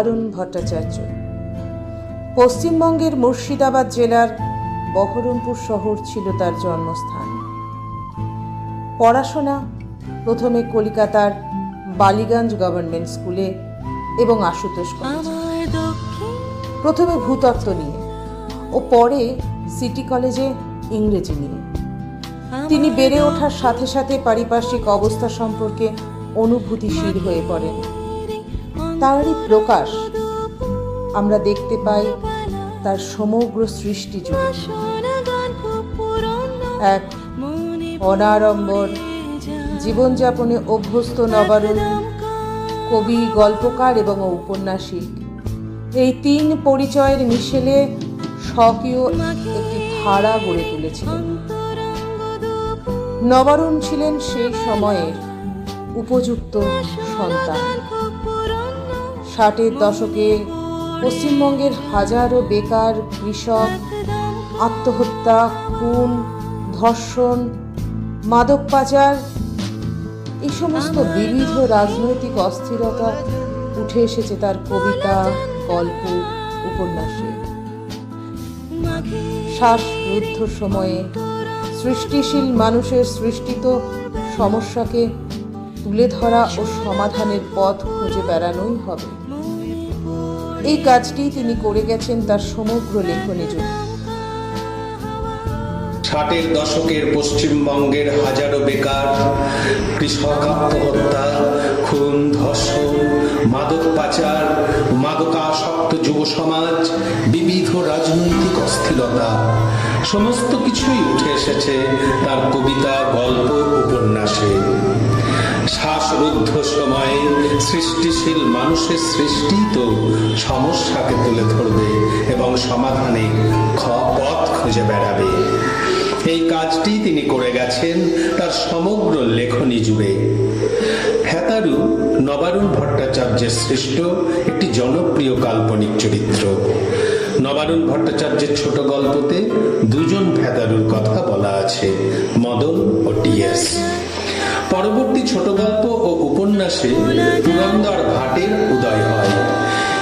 অরুণ ভট্টাচার্য। পশ্চিমবঙ্গের মুর্শিদাবাদ জেলার বহরমপুর শহর ছিল তার জন্মস্থান। পড়াশোনা প্রথমে কলকাতার বালিগঞ্জ গভর্নমেন্ট স্কুলে এবং আশুতোষ প্রথমে ভূতত্ত্ব নিয়ে ও পরে সিটি কলেজে ইংরেজি নিয়ে। তিনি বেড়ে ওঠার সাথে সাথে পারিপার্শ্বিক অবস্থা সম্পর্কে অনুভূতিশীল হয়ে পড়েন। তারই প্রকাশ আমরা দেখতে পাই তার সমগ্র সৃষ্টি এক অনাড়ম্বর, জীবনযাপনে অভ্যস্ত নবারুণ, কবি, গল্পকার এবং ঔপন্যাসিক। এই তিন পরিচয়ের মিশেলে স্বকীয় একটি ধারা গড়ে তুলেছিলেন নবারুণ ছিলেন সেই সময়ের উপযুক্ত সন্তান। ষাটের দশকে পশ্চিমবঙ্গের হাজারো বেকার কৃষক আত্মহত্যা, খুন, ধর্ষণ, মাদক পাচার, এই সমস্ত বিবিধ রাজনৈতিক অস্থিরতা উঠে এসেছে তার কবিতা, গল্প, উপন্যাসে। শ্বাসরুদ্ধ সময়ে সৃষ্টিশীল মানুষের সৃষ্টিত সমস্যাকে তুলে ধরা ও সমাধানের পথ খুঁজে বেড়ানোই হবে। এই কাজটি তিনি করে গেছেন তার সমগ্র লেখনী জুড়ে ষাটের দশকের পশ্চিমবঙ্গের হাজারো বেকার, কৃষক আত্মহত্যা, খুন, ধর্ষণ, মাদক পাচার, মাদকাসক্ত যুব সমাজ, বিবিধ রাজনৈতিক অস্থিরতা, সমস্ত কিছুই উঠে এসেছে তার কবিতা, গল্প, উপন্যাসে। সৃষ্টিশীল মানুষের সৃষ্টি তো সমস্যাকে তুলে ধরবে এবং সমাধানে পথ খুঁজে বেড়াবে। এই কাজটি তিনি করে গেছেন তার সমগ্র লেখনী জুড়ে হেতারু নবারুণ ভট্টাচার্যের সৃষ্ট একটি জনপ্রিয় কাল্পনিক চরিত্র। নবারুণ ভট্টাচার্যের ছোট গল্পতে দুজন ভেতারুর কথা বলা আছে, মদন ও টিএস পরবর্তী ছোট গল্প উপন্যাসে পুরন্দর ভাটের উদয় হয়।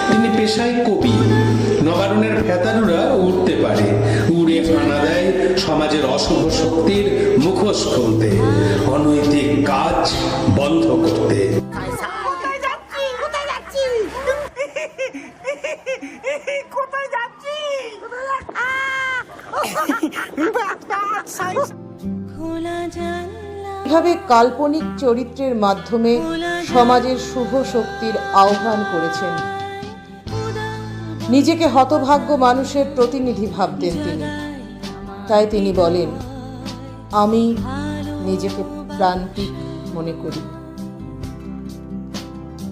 তিনি পেশায় কবি। নবারুণের ফেতারুরা উঠতে পারে। উড়ে ফানা দেয় সমাজের অশুভ শক্তির মুখোশ খুলতে। অনৈতিক কাজ বন্ধ করতে। কোথায় যাচ্ছি? এভাবে কাল্পনিক চরিত্রের মাধ্যমে সমাজের শুভ শক্তির আহ্বান করেছেন। নিজেকে হতভাগ্য মানুষের প্রতিনিধি ভাবতেন তিনি। তাই তিনি বলেন, আমি নিজেকে প্রান্তিক মনে করি।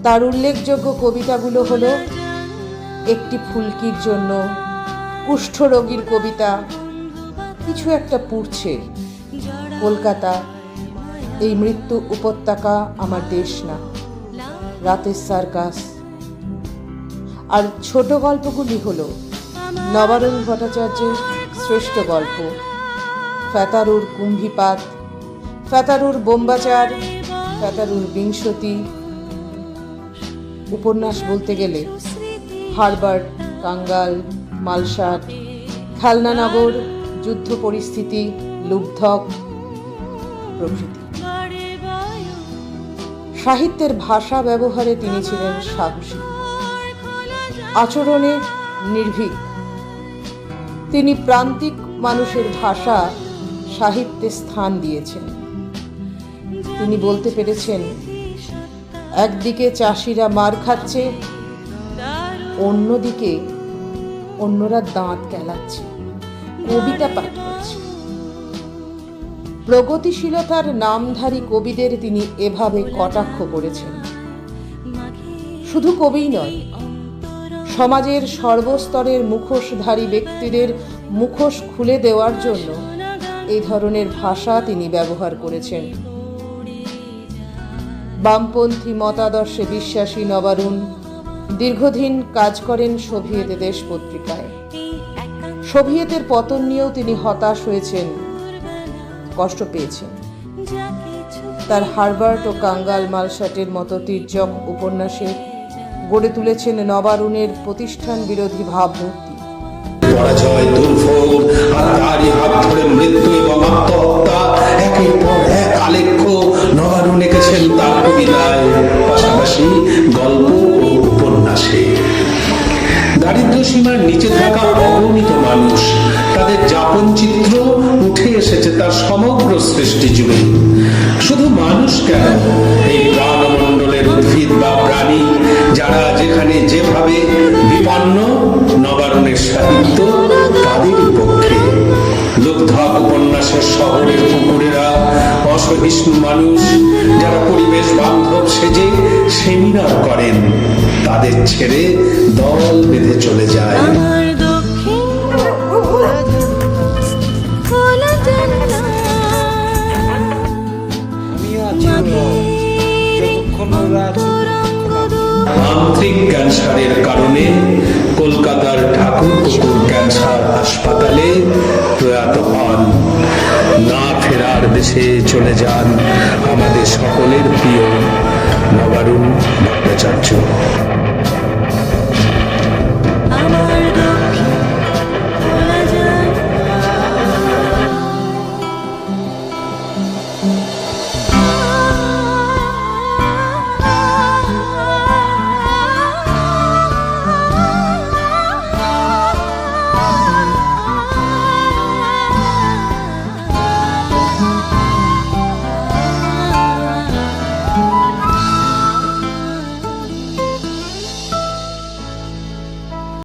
তার উল্লেখযোগ্য কবিতাগুলো হলো, একটি ফুলকির জন্য কুষ্ঠরোগীর কবিতা। কিছু একটা পুড়ছে কলকাতা এই মৃত্যু উপত্যকা আমার দেশ না। রাতের সার্কাস। আর ছোট গল্পগুলি হলো নবারুণ ভট্টাচার্যের শ্রেষ্ঠ গল্প, ফেতারুর কুম্ভিপাত, ফেতারুর বোম্বাচার, ফেতারুর বিংশতি। উপন্যাস বলতে গেলে হারবার্ট, কাঙ্গাল, মালসাট, খেলনানগর, যুদ্ধ পরিস্থিতি, লুব্ধক প্রভৃতি। সাহিত্যের ভাষা ব্যবহারে তিনি ছিলেন সাহসী। আচরণে নির্ভীক। তিনি প্রান্তিক মানুষের ভাষা সাহিত্যে স্থান দিয়েছেন। তিনি বলতে পেরেছেন, একদিকে চাষিরা মার খাচ্ছে, অন্যদিকে অন্যরা দাঁত কেলাচ্ছে কবিতা পাঠ করছে। প্রগতিশীলতার নামধারী কবিদের তিনি এভাবে কটাক্ষ করেছেন। শুধু কবিই নয়, সমাজের সর্বস্তরের মুখোশধারী ব্যক্তিদের মুখোশ খুলে দেওয়ার জন্য এই ধরনের ভাষা তিনি ব্যবহার করেছেন। বামপন্থী মতাদর্শে বিশ্বাসী নবারুণ দীর্ঘদিন কাজ করেন সোভিয়েত দেশ পত্রিকায়। সোভিয়েতের পতন নিয়েও তিনি হতাশ হয়েছেন কষ্ট পেয়েছেন তার হারবার্ট ও কাঙ্গাল মালসাটের মতো তির্যক উপন্যাসে গড়ে তুলেছেন নবারুণের প্রতিষ্ঠান বিরোধী ভাবমূর্তি। পাশাপাশি গল্প দারিদ্র সীমার নিচে থাকা অগণিত মানুষ, তাদের যাপন চিত্র উঠে এসেছে তার সমগ্র সৃষ্টি জুড়ে শুধু মানুষ কেন? এই প্রাণমণ্ডলের উদ্ভিদ বা প্রাণী, যারা যেখানে যেভাবে বিপন্ন, নবারণের সাহিত্য তাদেরই পক্ষে। লোকধাক উপন্যাসের শহরের পুকুরেরা অসহিষ্ণু মানুষ, যারা পরিবেশ বান্ধব সেজে সেমিনার করেন, তাদের ছেড়ে দল বেঁধে চলে যায়। আন্ত্রিক ক্যান্সারের কারণে কলকাতার ঠাকুর পুকুর ক্যান্সার হাসপাতালে প্রয়াত হন। না ফেরার দেশে চলে যান আমাদের সকলের প্রিয় নবারুণ ভট্টাচার্য।